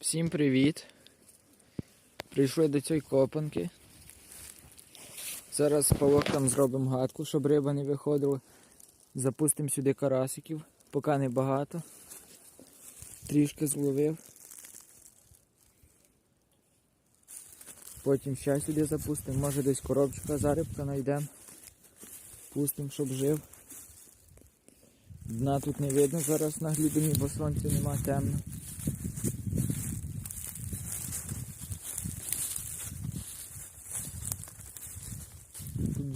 Всім привіт! Прийшли до цієї копанки. Зараз по там зробимо гадку, щоб риба не виходила. Запустимо сюди карасиків, поки не багато. Трішки зловив. Потім ще сюди запустимо, може десь коробчика зарибка знайдемо. Пустимо, щоб жив. Дна тут не видно зараз на глибині, бо сонця нема темно.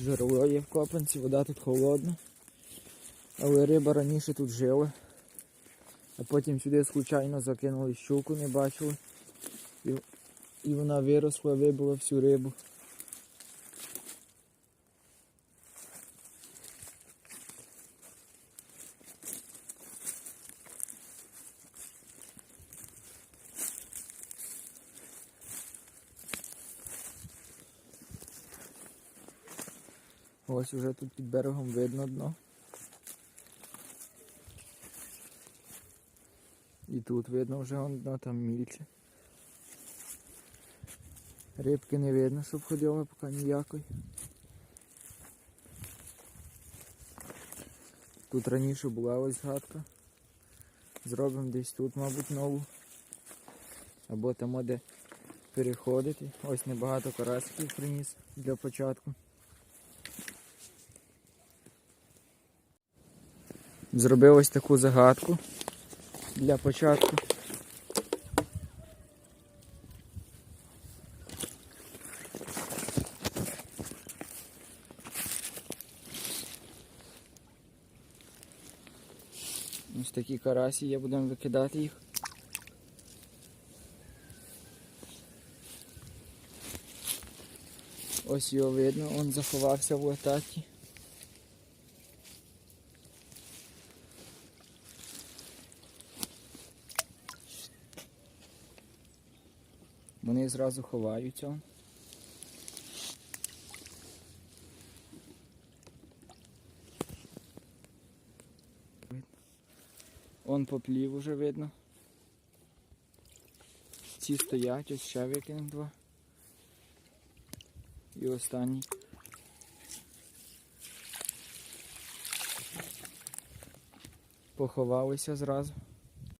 Джерело є в копанці, вода тут холодна. Але риба раніше тут жила. А потім сюди случайно закинули щуку, не бачили. І, і вона виросла, вибила всю рибу. Ось уже тут під берегом видно дно. І тут видно вже вон дно, там мільче. Рибки не видно, щоб ходила поки ніякої. Тут раніше була ось гадка. Зробимо десь тут, мабуть, нову. Або там, де переходити. Ось небагато карасиків приніс для початку. Зробив ось таку загадку для початку. Ось такі карасі є, будемо викидати їх. Ось його видно, він заховався в лататі. Вони зразу ховаються. Он поплів уже видно. Ці стоять, ось ще викинемо два. І останній. Поховалися зразу.